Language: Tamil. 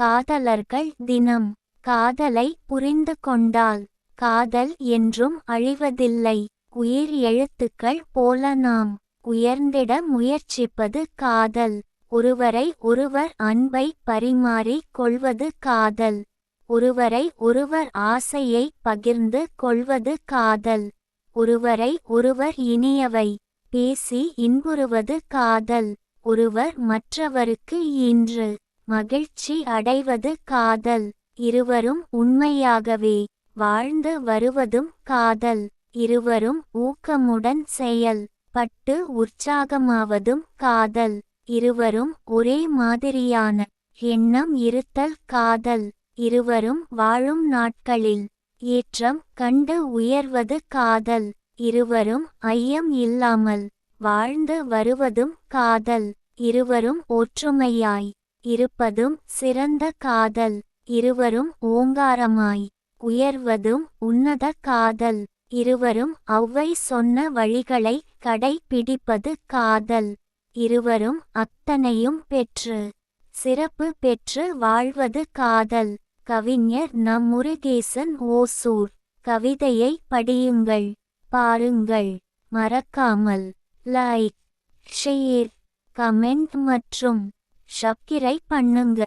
காதலர்கள் தினம். காதலை புரிந்து கொண்டால் காதல் என்றும் அழிவதில்லை. உயிர் எழுத்துக்கள் போல நாம் உயர்ந்திட முயற்சிப்பது காதல். ஒருவரை ஒருவர் அன்பை பரிமாறிக் கொள்வது காதல். ஒருவரை ஒருவர் ஆசையை பகிர்ந்து கொள்வது காதல். ஒருவரை ஒருவர் இனியவை பேசி இன்புறுவது காதல். ஒருவர் மற்றவருக்கு ஈன்று மகிழ்ச்சி அடைவது காதல். இருவரும் உண்மையாகவே வாழ்ந்து வருவதும் காதல். இருவரும் ஊக்கமுடன் செயல். பட்டு உற்சாகமாவதும் காதல். இருவரும் ஒரே மாதிரியான எண்ணம் இருத்தல் காதல். இருவரும் வாழும் நாட்களில் ஏற்றம் கண்டு உயர்வது காதல். இருவரும் ஐயம் இல்லாமல் வாழ்ந்து வருவதும் காதல். இருவரும் ஒற்றுமையாய் இருப்பதும் சிறந்த காதல். இருவரும் ஓங்காரமாய். உயர்வதும் உன்னத காதல். இருவரும் ஒளவை சொன்ன வழிகளை கடைபிடிப்பது காதல். இருவரும் அத்தனையும் பெற்று சிறப்பு பெற்று வாழ்வது காதல். கவிஞர் நம் முருகேசன் ஓசூர். கவிதையை படியுங்கள். பாருங்கள். மறக்காமல் லைக் ஷேர் கமெண்ட் மற்றும் சப்ஸ்கிரைப் பண்ணுங்க.